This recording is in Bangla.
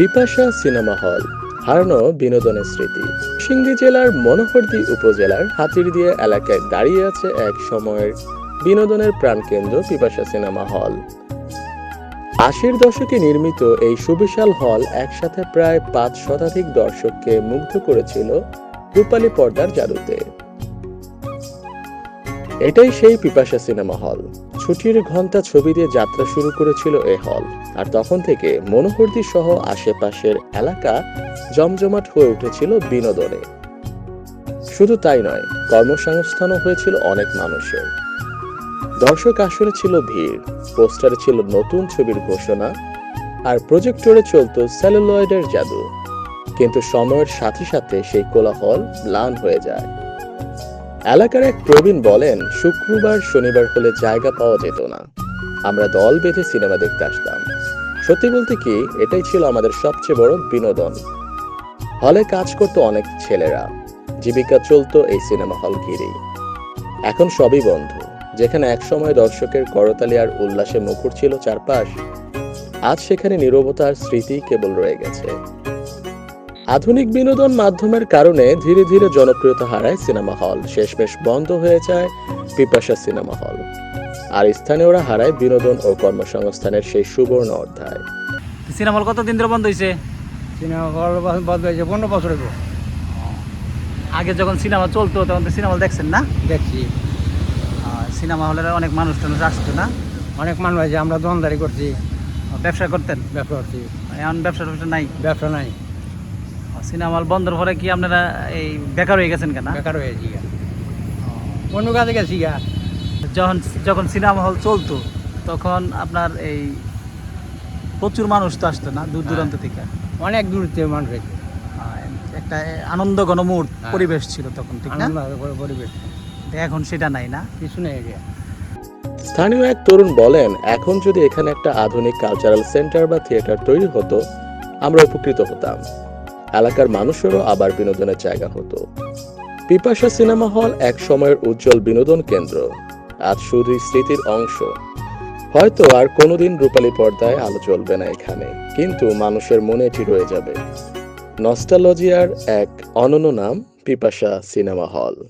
বিপাশা সিনেমা হল, হারানো বিনোদনের স্মৃতি। সিংড়ি জেলার মনোহরদী উপজেলার হাতিরদিয়া এলাকায় দাঁড়িয়ে আছে এক সময়ের বিনোদনের প্রাণকেন্দ্র পিপাসা সিনেমা হল। আশির দশকে নির্মিত এই সুবিশাল হল একসাথে প্রায় পাঁচ শতাধিক দর্শককে মুগ্ধ করেছিল রূপালী পর্দার জাদুতে। এটাই সেই পিপাসা সিনেমা হল। ছুটির ঘণ্টা ছবি দিয়ে যাত্রা শুরু করেছিল এই হল। আর তখন থেকে মনোহরদী সহ আশেপাশের এলাকা জমজমাট হয়ে উঠেছিল বিনোদনে। শুধু তাই নয়, কর্মসংস্থানও হয়েছিল অনেক মানুষের। দর্শক আসরে ছিল ভিড়, পোস্টারে ছিল নতুন ছবির ঘোষণা, আর প্রজেক্টরে চলতো সেলুলয়েডের জাদু। কিন্তু সময়ের সাথে সাথে সেই কোলাহল ম্লান হয়ে যায়। এলাকার এক প্রবীণ বলেন, শুক্রবার, শনিবার হলে জায়গা পাওয়া যেত না। আমরা দল বেঁধে সিনেমা দেখতে আসতাম। সত্যি বলতে কি, এটাই ছিল আমাদের সবচেয়ে বড় বিনোদন। হলে কাজ করতো অনেক ছেলেরা। জীবিকা চলতো এই সিনেমা হল ঘিরেই। এখন সবই বন্ধ। যেখানে একসময় দর্শকের করতালি আর উল্লাসে মুখর ছিল চারপাশ, আজ সেখানে নীরবতার স্মৃতি কেবল রয়ে গেছে। আধুনিক বিনোদন মাধ্যমের কারণে ধীরে ধীরে জনপ্রিয়তা হারায় সিনেমা হল। শেষমেশ বন্ধ হয়ে যায় পিপাসা সিনেমা হল। আর স্থানীয়রা হারায় বিনোদন ও কর্মসংস্থানের সেই সুবর্ণ অধ্যায়। সিনেমা হল কতদিন ধরে বন্ধ হয়েছে সিনেমা হল বন্ধ হয়েছে পনেরো বছর আগে। আগে যখন সিনেমা চলতো তখন তো সিনেমা হল দেখছেন না? দেখছি। সিনেমা হলের অনেক মানুষ টানুষ আসতো না? অনেক মানুষ আছে আমরা দোকানদারি করছি। ব্যবসা করতেন? ব্যবসা করছি। এখন ব্যবসা টবসা নাই? ব্যবসা নাই। সিনেমা হল বন্ধের পরে কি আপনারা এই বেকার হয়ে গেছেন কেন? বেকার হয়েছি গা। অন্য কাজে গেছি যখন যখন সিনেমা হল চলতো তখন আপনার এই প্রচুর মানুষ তো আসতো না দূর দূরান্ত থেকে? অনেক দূর থেকে মানুষ হয়েছে। একটা আনন্দ ঘনমূর হ্যাঁ। পরিবেশ ছিল তখন ঠিক না? পরিবেশ। এখন সেটা নাই না? কিছু নেই গিয়া স্থানীয় এক তরুণ বলেন এখন যদি এখানে একটা আধুনিক কালচারাল সেন্টার বা থিয়েটার তৈরি হতো আমরা উপকৃত হতাম। এলাকার মানুষেরও আবার বিনোদনের জায়গা হতো। পিপাসা সিনেমা হল এক সময়ের উজ্জ্বল বিনোদন কেন্দ্র। আজ শুধুই স্মৃতির অংশ। হয়তো আর কোনোদিন রূপালী পর্দায় আলো চলবে না এখানে, কিন্তু মানুষের মনে এটি রয়ে যাবে। নস্টালজিয়ার এক অনন্য নাম পিপাসা সিনেমা হল।